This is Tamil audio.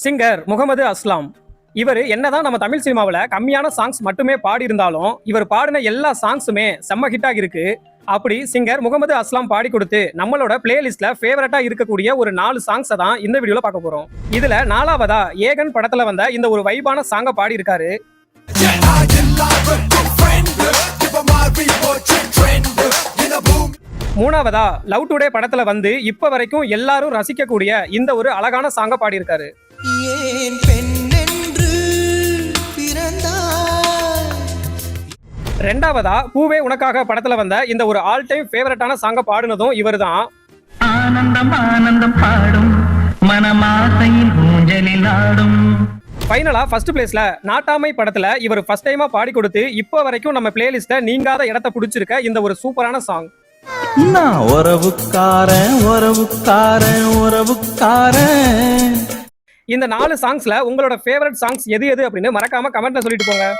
சிங்கர் முகமது அஸ்லாம். இவர் என்னதான் நம்ம தமிழ் சினிமாவில் கம்மியான சாங்ஸ் மட்டுமே பாடியிருந்தாலும் இவர் பாடின எல்லா சாங்ஸுமே செம்ம ஹிட்டாக இருக்கு அப்படி சிங்கர் முகமது அஸ்லாம் பாடி கொடுத்து நம்மளோட பிளேலிஸ்ட்ல ஃபேவரட்டா இருக்கக்கூடிய ஒரு நாலு சாங்ஸை தான் இந்த வீடியோல பார்க்க போறோம். இதுல நாலாவதா ஏகன் படத்துல வந்த இந்த ஒரு வைபான சாங்கை பாடி இருக்காரு மூணாவதா லவ் டுடே படத்துல வந்து இப்ப வரைக்கும் எல்லாரும் ரசிக்கக்கூடிய இந்த ஒரு அழகான சாங்கை பாடியிருக்காரு. ஏன் பெண்ணென்று பிறந்தாய்? ரெண்டாவதா பூவே உனக்காக படத்துல வந்த இந்த ஒரு ஆல் டைம் ஃபேவரட்டான சாங்கை பாடுனதும் இவர்தான். ஆனந்தம் ஆனந்தம் பாடும் மனமாசையில் ஊஞ்சலில் ஆடும். ஃபைனலா ஃபர்ஸ்ட் பிளேஸ்ல நாட்டாமை படத்துல இவர் ஃபர்ஸ்ட் டைமா பாடி கொடுத்து இப்போ வரைக்கும் நம்ம பிளேலிஸ்ட்ல நீங்காத இடத்த பிடிச்சிருக்க இந்த ஒரு சூப்பரான சாங் நான் உறவுக்காரன் உறவுக்காரன் உறவுக்காரன். இந்த நாலு சாங்ஸ்ல உங்களோட ஃபேவரட் சாங்ஸ் எது எது அப்படின்னு மறக்காம கமெண்ட்ல சொல்லிட்டு போங்க.